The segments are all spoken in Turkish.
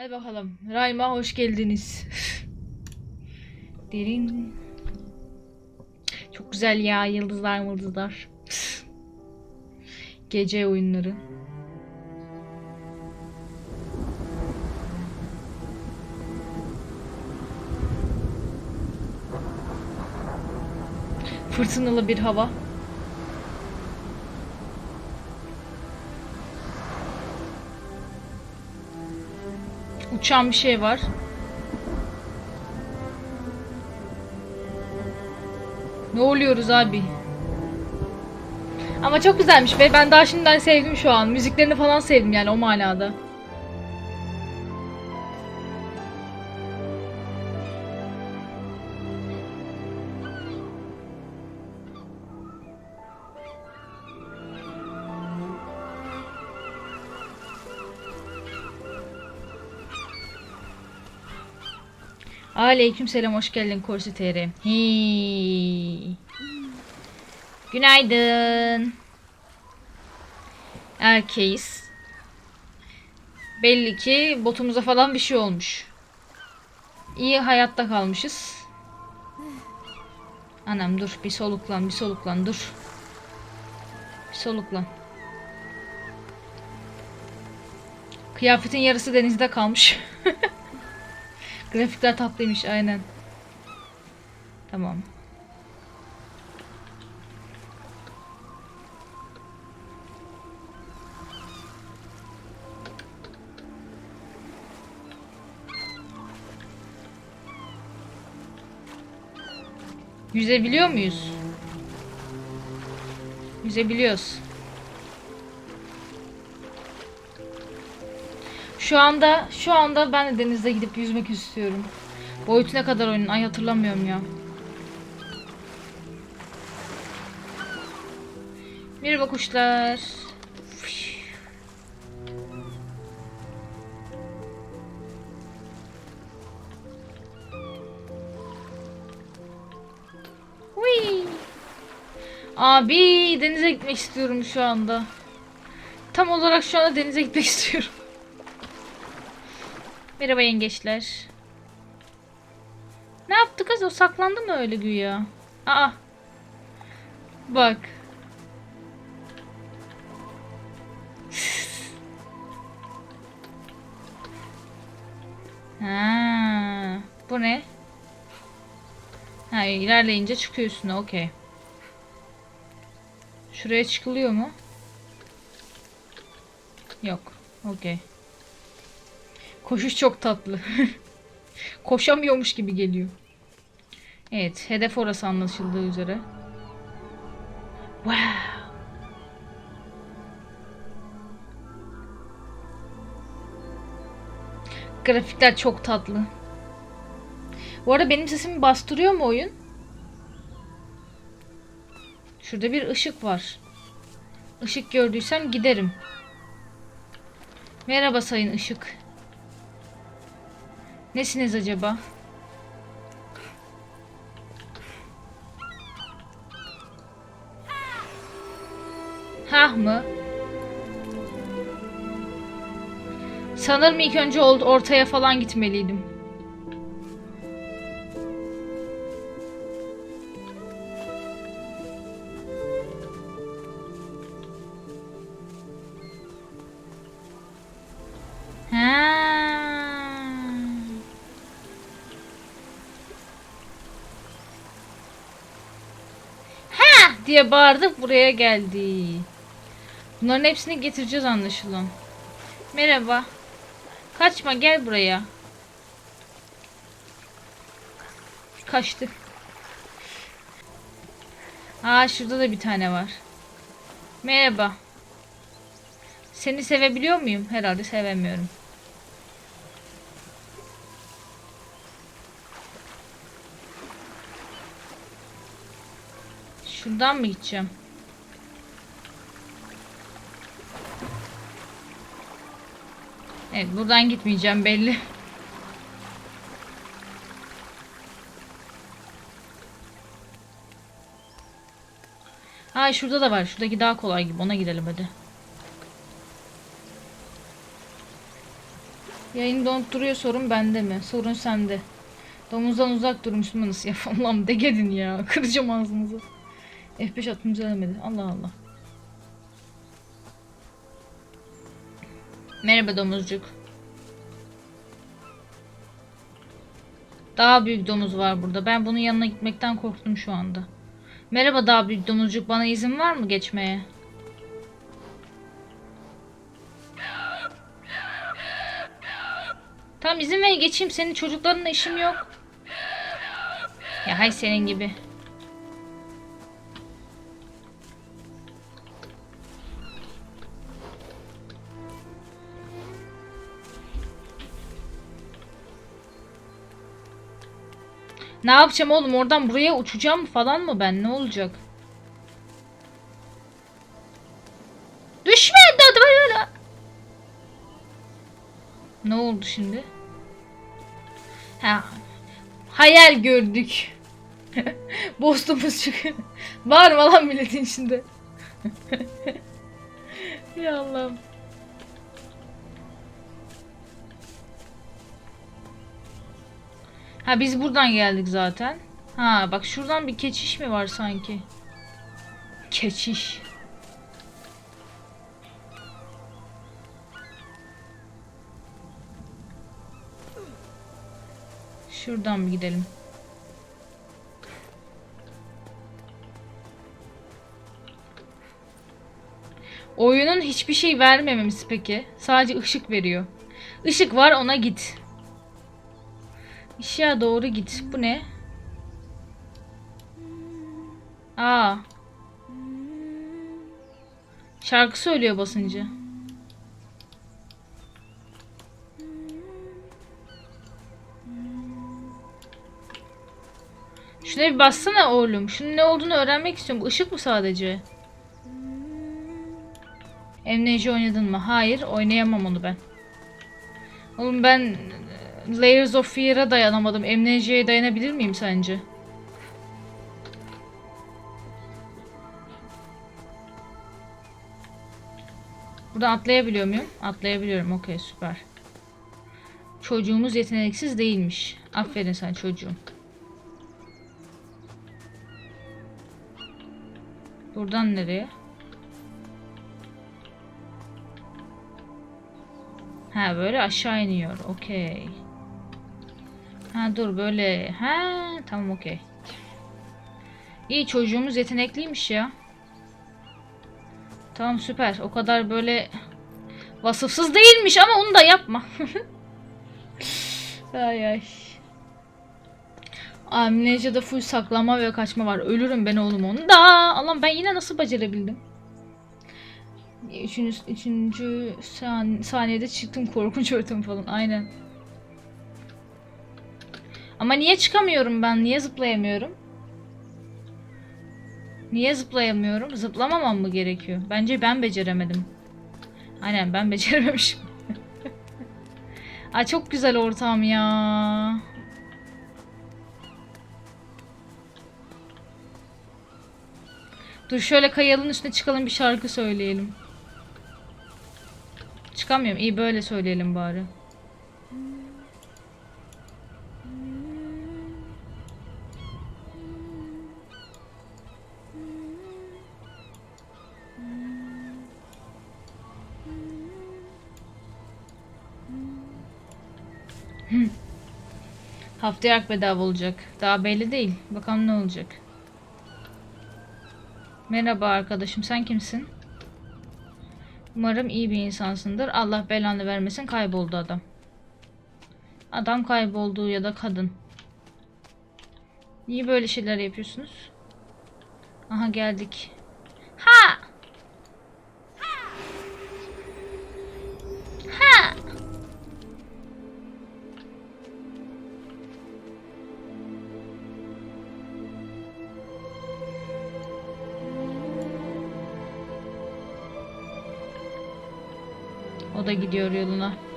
Hadi bakalım. Rayma hoş geldiniz. Derin. Çok güzel ya yıldızlar yıldızlar. Gece oyunları. Fırtınalı bir hava. Uçan bir şey var. Ne oluyoruz abi? Ama çok güzelmiş be. Ben daha şimdiden sevdim şu an. Müziklerini falan sevdim yani o manada. Aleyküm selam hoş geldin Korsi TR. Günaydın. Erkeğiz. Belli ki botumuza falan bir şey olmuş. İyi hayatta kalmışız. Anam dur bir soluklan bir soluklan dur. Bir soluklan. Kıyafetin yarısı denizde kalmış. Grafikler tatlıymış aynen. Tamam. Yüzebiliyor muyuz? Yüzebiliyoruz. Şu anda şu anda ben de denizde gidip yüzmek istiyorum. Boyutu ne kadar oyunun? Ay hatırlamıyorum ya. Merhaba kuşlar. Hui. Abi denize gitmek istiyorum şu anda. Tam olarak şu anda denize gitmek istiyorum. Merhaba yengeçler. Ne yaptı kız? O saklandı mı öyle güya? Aa. Bak. ha, bu ne? Ha, ilerleyince çıkıyor. Okey. Şuraya çıkılıyor mu? Yok. Okey. Koşuş çok tatlı. Koşamıyormuş gibi geliyor. Evet, hedef orası anlaşıldığı üzere. Wow. Grafikler çok tatlı. Bu arada benim sesimi bastırıyor mu oyun? Şurada bir ışık var. Işık gördüysem giderim. Merhaba sayın ışık. Nesiniz acaba? Hah mı? Sanırım ilk önce ortaya falan gitmeliydim. Diye bağırdık buraya geldi. Bunların hepsini getireceğiz anlaşılan. Merhaba. Kaçma gel buraya. Kaçtı. Aa şurada da bir tane var. Merhaba. Seni sevebiliyor muyum? Herhalde sevemiyorum. Şuradan mı gideceğim? Evet buradan gitmeyeceğim belli. Ha şurada da var. Şuradaki daha kolay gibi. Ona gidelim hadi. Yayın donup duruyor sorun bende mi? Sorun sende. Domuzdan uzak dur Müslümanız ya. Allah'ım de gedin ya. Kıracağım ağzınızı. F5 attım düzelmedi. Allah Allah. Merhaba domuzcuk. Daha büyük domuz var burada. Ben bunun yanına gitmekten korktum şu anda. Merhaba daha büyük domuzcuk. Bana izin var mı geçmeye? Tamam izin ver geçeyim. Senin çocuklarınla işim yok. Ya hay senin gibi. Ne yapacağım oğlum? Oradan buraya uçacağım falan mı ben? Ne olacak? Düşme hadi böyle. Ne oldu şimdi? Ha. Hayal gördük. Bostumuz çıkıyor. Var mı lan milletin içinde? ya Allah'ım. Ha biz buradan geldik zaten. Ha bak şuradan bir keçiş mi var sanki? Keçiş. Şuradan bir gidelim. Oyunun hiçbir şey vermememiz peki. Sadece ışık veriyor. Işık var ona git. Işığa doğru git. Bu ne? Aa. Şarkı söylüyor basınca. Şuna bir bassana oğlum. Şunun ne olduğunu öğrenmek istiyorum. Bu ışık mı sadece? Amnesia oynadın mı? Hayır, oynayamam onu ben. Oğlum ben Layers of Fear'a dayanamadım. Amnesia'ya dayanabilir miyim sence? Buradan atlayabiliyor muyum? Atlayabiliyorum. Okey süper. Çocuğumuz yeteneksiz değilmiş. Aferin sen çocuğum. Buradan nereye? Ha böyle aşağı iniyor. Okey. Ha dur böyle. Ha tamam okey. İyi çocuğumuz yetenekliymiş ya. Tamam süper. O kadar böyle vasıfsız değilmiş ama onu da yapma. ay ay. Amnesia'da full saklama ve kaçma var. Ölürüm ben oğlum onu da. Allah'ım ben yine nasıl becerebildim? Üçüncü, üçüncü san, saniyede çıktım korkunç ortam falan. Aynen. Ama niye çıkamıyorum ben? Niye zıplayamıyorum? Niye zıplayamıyorum? Zıplamamam mı gerekiyor? Bence ben beceremedim. Aynen ben becerememişim. Aa çok güzel ortam ya. Dur şöyle kayalın üstüne çıkalım bir şarkı söyleyelim. Çıkamıyorum. İyi böyle söyleyelim bari. Haftaya hak bedava olacak. Daha belli değil. Bakalım ne olacak. Merhaba arkadaşım sen kimsin? Umarım iyi bir insansındır. Allah belanı vermesin kayboldu adam. Adam kayboldu ya da kadın. Niye böyle şeyler yapıyorsunuz? Aha geldik. Da gidiyor yoluna.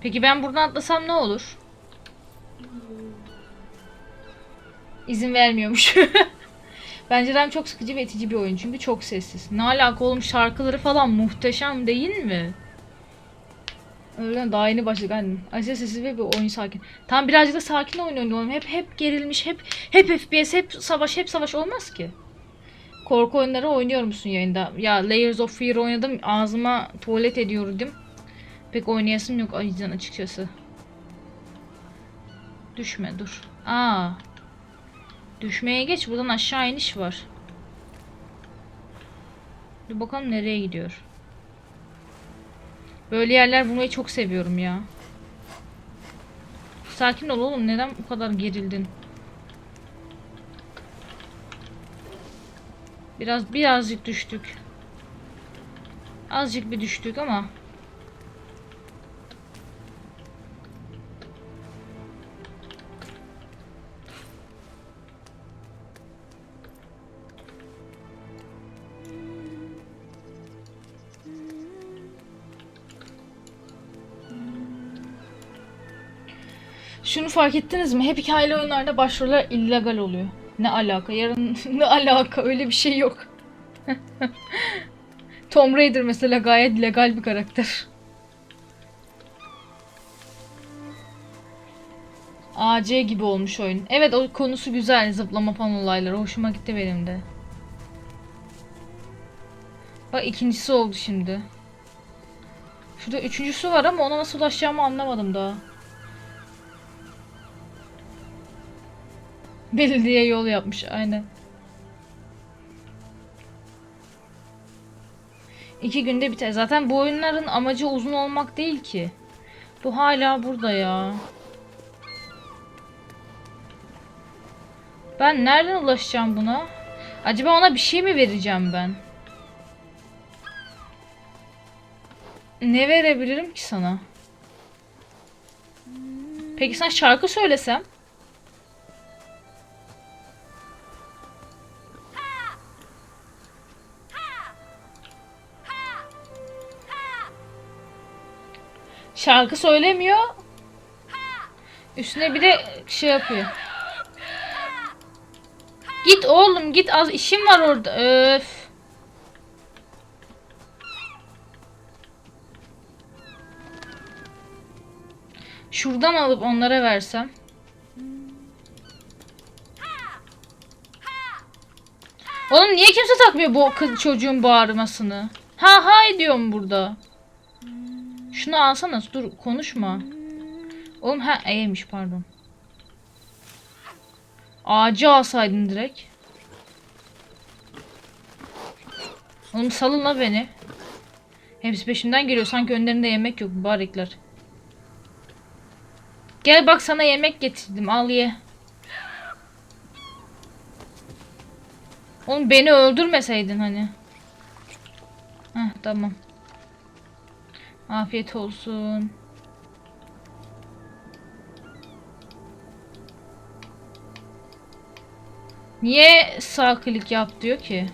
Peki ben buradan atlasam ne olur? İzin vermiyormuş. Bence RAM çok sıkıcı ve itici bir oyun çünkü çok sessiz. Ne alaka oğlum şarkıları falan muhteşem değil mi? Öyle daha yeni başladık hani. Aşırı sessiz ve bir oyun sakin. Tam birazcık da sakin oyun oynayalım. Hep hep gerilmiş, hep hep FPS, hep savaş, hep savaş olmaz ki. Korku oyunları oynuyor musun yayında? Ya Layers of Fear oynadım. Ağzıma tuvalet ediyordum. Pek oynayasım yok yüzden açıkçası. Düşme dur. Aa. Düşmeye geç. Buradan aşağı iniş var. Dur bakalım nereye gidiyor. Böyle yerler bulmayı çok seviyorum ya. Sakin ol oğlum. Neden bu kadar gerildin? Biraz birazcık düştük. Azıcık bir düştük ama Şunu fark ettiniz mi? Hep hikayeli oyunlarda başroller illegal oluyor. Ne alaka? Yarın ne alaka? Öyle bir şey yok. Tomb Raider mesela gayet legal bir karakter. AC gibi olmuş oyun. Evet o konusu güzel zıplama falan olayları. Hoşuma gitti benim de. Bak ikincisi oldu şimdi. Şurada üçüncüsü var ama ona nasıl ulaşacağımı anlamadım daha. Belediye yol yapmış aynen. İki günde biter. Zaten bu oyunların amacı uzun olmak değil ki. Bu hala burada ya. Ben nereden ulaşacağım buna? Acaba ona bir şey mi vereceğim ben? Ne verebilirim ki sana? Peki sen şarkı söylesem? Şarkı söylemiyor. Üstüne bir de şey yapıyor. Git oğlum git az işim var orada. Öf. Şuradan alıp onlara versem. Oğlum niye kimse takmıyor bu kız çocuğun bağırmasını? Ha ha diyorum burada. Şunu alsana dur konuşma. Oğlum ha E'ymiş pardon. Ağacı alsaydın direkt. Oğlum salın la beni. Hepsi peşimden geliyor. Sanki önlerinde yemek yok mübarekler. Gel bak sana yemek getirdim. Al ye. Oğlum beni öldürmeseydin hani. Heh tamam. Afiyet olsun. Niye sağ klik yap diyor ki?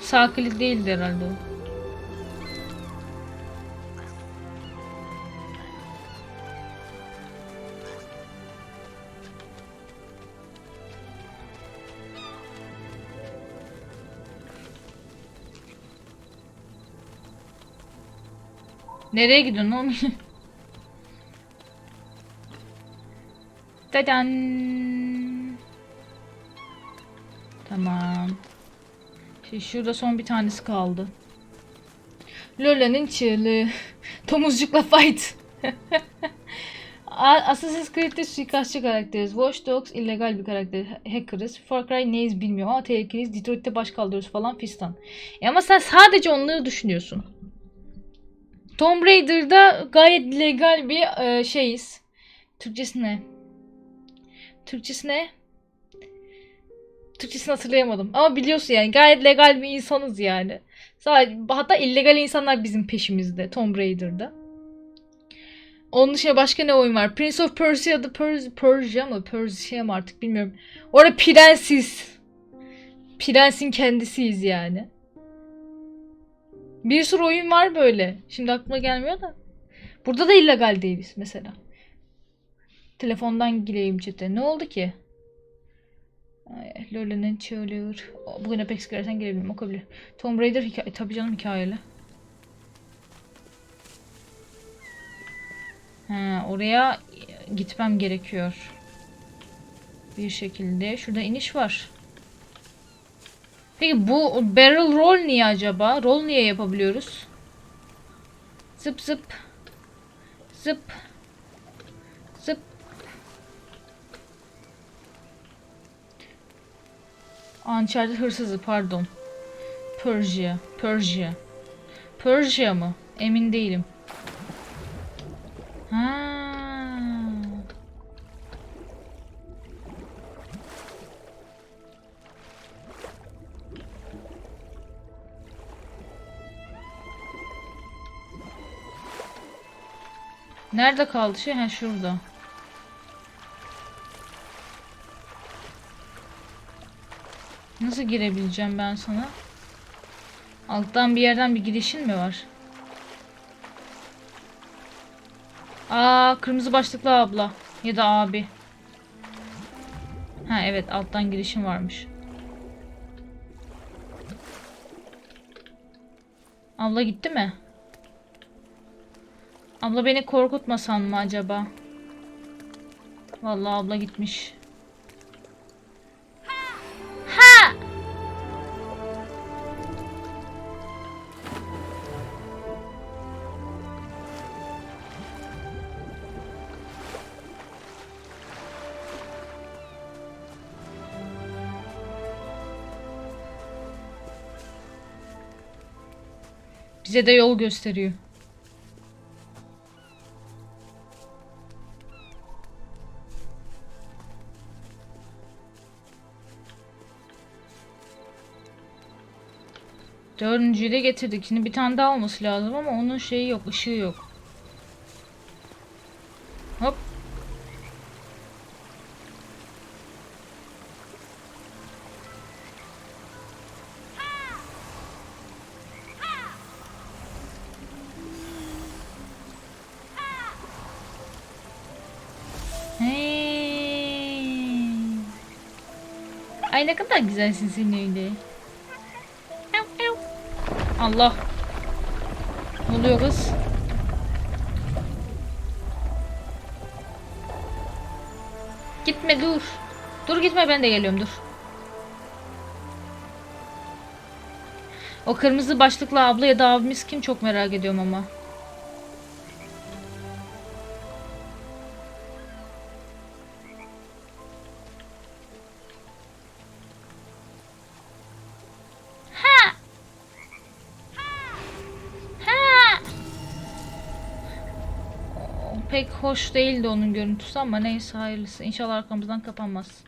Sağ klik değildi herhalde o. Nereye gidiyorsun oğlum? Dadan. Tamam. Şimdi şurada son bir tanesi kaldı. Lola'nın çığlığı. Domuzcukla fight. Assassin's Creed'de suikastçı karakteriz. Watch Dogs illegal bir karakter. Hacker'ız. Far Cry neyiz bilmiyorum ama tehlikeliyiz. Detroit'te baş kaldırıyoruz falan fistan. E ama sen sadece onları düşünüyorsun. Tomb Raider'da gayet legal bir e, şeyiz. Türkçesi ne? Türkçesi ne? Türkçesini hatırlayamadım. Ama biliyorsun yani gayet legal bir insanız yani. Sadece, hatta illegal insanlar bizim peşimizde Tomb Raider'da. Onun dışında başka ne oyun var? Prince of Persia, The Pers Persia mı? Persia mı artık bilmiyorum. Orada prenses. prensin kendisiyiz yani. Bir sürü oyun var böyle. Şimdi aklıma gelmiyor da. Burada da illegal değiliz mesela. Telefondan gireyim chat'e. Ne oldu ki? Lola'nın çığlığı. Bugün Apex girersen girebilirim. O kabul. Tomb Raider hikaye. Tabii canım hikayeli. Ha, oraya gitmem gerekiyor. Bir şekilde. Şurada iniş var. Peki bu barrel roll niye acaba? Roll niye yapabiliyoruz? Zıp zıp. Zıp. Zıp. Uncharted hırsızı pardon. Persia. Persia. Persia mı? Emin değilim. Ha. Nerede kaldı şey? Ha şurada. Nasıl girebileceğim ben sana? Alttan bir yerden bir girişin mi var? Aa kırmızı başlıklı abla ya da abi. Ha evet alttan girişim varmış. Abla gitti mi? Abla beni korkutmasan mı acaba? Vallahi abla gitmiş. Ha! Bize de yol gösteriyor. Dördüncüyü de getirdik. Şimdi bir tane daha olması lazım ama onun şeyi yok, ışığı yok. Hop. Hey. Ay ne kadar güzelsin sen öyle. Allah. Ne oluyor kız? Gitme dur. Dur gitme ben de geliyorum dur. O kırmızı başlıklı abla ya da abimiz kim çok merak ediyorum ama. Hoş değildi onun görüntüsü ama neyse hayırlısı. İnşallah arkamızdan kapanmaz.